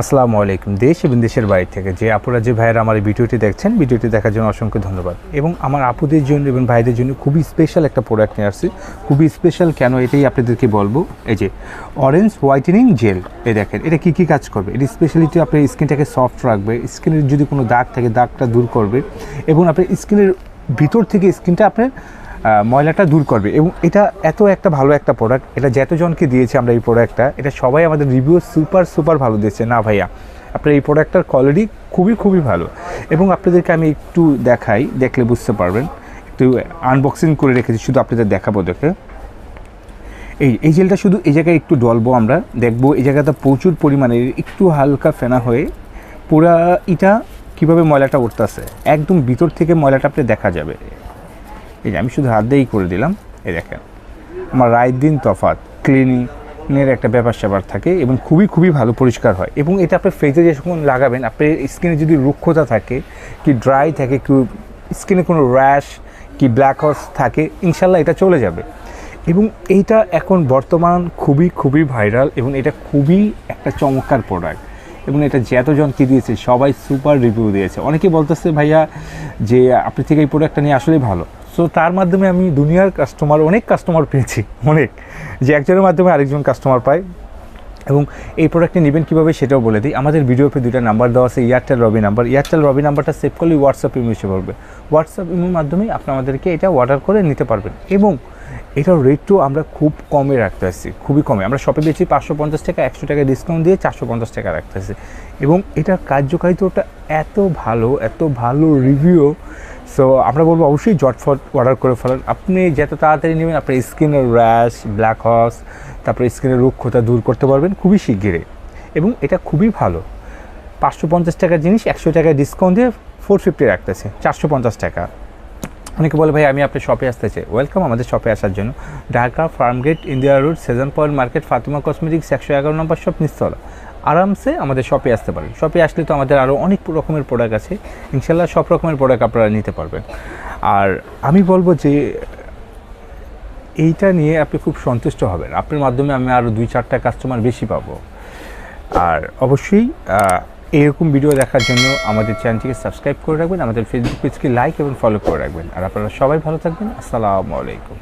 আসসালামু আলাইকুম, দেশ এবং দেশের বাইরে থেকে যে আপুরা, যে ভাইয়েরা আমার ভিডিওটি দেখছেন, ভিডিওটি দেখার জন্য অসংখ্য ধন্যবাদ। এবং আমার আপুদের জন্য এবং ভাইদের জন্য খুবই স্পেশাল একটা প্রোডাক্ট নিয়ে আসছি। খুবই স্পেশাল কেন এটাই আপনাদেরকে বলব? এই যে অরেঞ্জ হোয়াইটেনিং জেল এই দেখেন, এটা কী কী কাজ করবে? এটি স্পেশালিটি আপনার স্কিনটাকে সফট রাখবে, স্কিনের যদি কোনো দাগ থাকে, দাগটা দূর করবে, এবং আপনার স্কিনের ভিতর থেকে স্কিনটা আপনার ময়লাটা দূর করবে। এবং এটা এত একটা ভালো একটা প্রোডাক্ট এটা যতজনকে দিয়েছে আমরা এই প্রোডাক্টটা এটা সবাই আমাদের রিভিউ সুপার সুপার ভালো দিয়েছে। না ভাইয়া, আপনার এই প্রোডাক্টটার কোয়ালিটি খুবই খুবই ভালো। এবং আপনাদেরকে আমি একটু দেখাই, দেখলে বুঝতে পারবেন। একটু আনবক্সিং করে রেখেছি, শুধু আপনাদের দেখাবো দেখে। এই এই জেলটা শুধু এই জায়গায় একটু ডলবো আমরা, দেখব এই জায়গাটা প্রচুর পরিমাণে, একটু হালকা ফেনা হয়ে পুরা এটা কীভাবে ময়লাটা উঠতেছে, একদম ভিতর থেকে ময়লাটা আপনি দেখা যাবে। এই আমি শুধু হাত দিয়েই করে দিলাম, এই দেখেন। আমার রায় দিন তফাৎ, ক্লিনিংয়ের একটা ব্যাপার স্যাপার থাকে এবং খুবই খুবই ভালো পরিষ্কার হয়। এবং এটা আপনি ফেসে যখন লাগাবেন আপনার স্কিনে যদি রুক্ষতা থাকে, কি ড্রাই থাকে, কি স্কিনে কোনো র্যাশ, কি ব্ল্যাক হর্স থাকে, ইনশাল্লাহ এটা চলে যাবে। এবং এইটা এখন বর্তমান খুবই খুবই ভাইরাল এবং এটা খুবই একটা চমৎকার প্রোডাক্ট এবং এটা যতজন কি দিয়েছে, সবাই সুপার রিভিউ দিয়েছে। অনেকে বলতেছে, ভাইয়া, যে আপনি থেকে এই প্রোডাক্টটা নিয়ে আসলেই ভালো। সো তার মাধ্যমে আমি দুনিয়ার কাস্টমার অনেক কাস্টমার পেয়েছি, অনেক। যে একজনের মাধ্যমে আরেকজন কাস্টমার পায়। এবং এই প্রোডাক্টটি নেবেন কীভাবে সেটাও বলে দিই। আমাদের ভিডিওতে দুইটা নাম্বার দেওয়া আছে Airtel Robi number Airtel Robi নাম্বারটা সেভ করলে হোয়াটসঅ্যাপ ইমো এসে পড়বে। হোয়াটসঅ্যাপ ইমোর মাধ্যমে আপনি আমাদেরকে এটা অর্ডার করে নিতে পারবেন। এবং এটার রেটও আমরা খুব কমে রাখতে আসছি, খুবই কমে। আমরা শপে বেশি পাঁচশো পঞ্চাশ টাকা, একশো টাকা ডিসকাউন্ট দিয়ে চারশো পঞ্চাশ টাকা রাখতেছি এবং এটার কার্যকারিতাটা এত ভালো এত ভালো রিভিউ সো আমরা বলব অবশ্যই জটফট অর্ডার করে ফেলেন। আপনি যত তাড়াতাড়ি নেবেন, আপনার স্কিনের র্যাশ ব্ল্যাক হর্স তারপরে স্কিনের রুক্ষতা দূর করতে পারবেন খুবই শিগগিরই। এবং এটা খুবই ভালো। পাঁচশো পঞ্চাশ টাকার জিনিস, একশো টাকায় ডিসকাউন্ট দিয়ে ফোর ফিফটি রাখতেছে, চারশো পঞ্চাশ টাকা। অনেকে বলে, ভাই, আমি আপনার শপে আসতে চাই। ওয়েলকাম আমাদের শপে আসার জন্য। Dhaka Farmgate India road Sezan point market Fatima cosmetics একশো এগারো নম্বর শপ নিস্তলা আরামসে আমাদের শপে আসতে পারেন। শপে আসলে তো আমাদের আরও অনেক রকমের প্রোডাক্ট আছে। ইনশাল্লাহ সব রকমের প্রোডাক্ট আপনারা নিতে পারবেন। আর আমি বলব যে, এইটা নিয়ে আপনি খুব সন্তুষ্ট হবেন। আপনার মাধ্যমে আমি আরও দুই চারটা কাস্টমার বেশি পাবো। আর অবশ্যই এরকম ভিডিও দেখার জন্য আমাদের চ্যানেলটিকে সাবস্ক্রাইব করে রাখবেন, আমাদের ফেসবুক পেজকে লাইক এবং ফলো করে রাখবেন। আর আপনারা সবাই ভালো থাকবেন। আসসালামু আলাইকুম।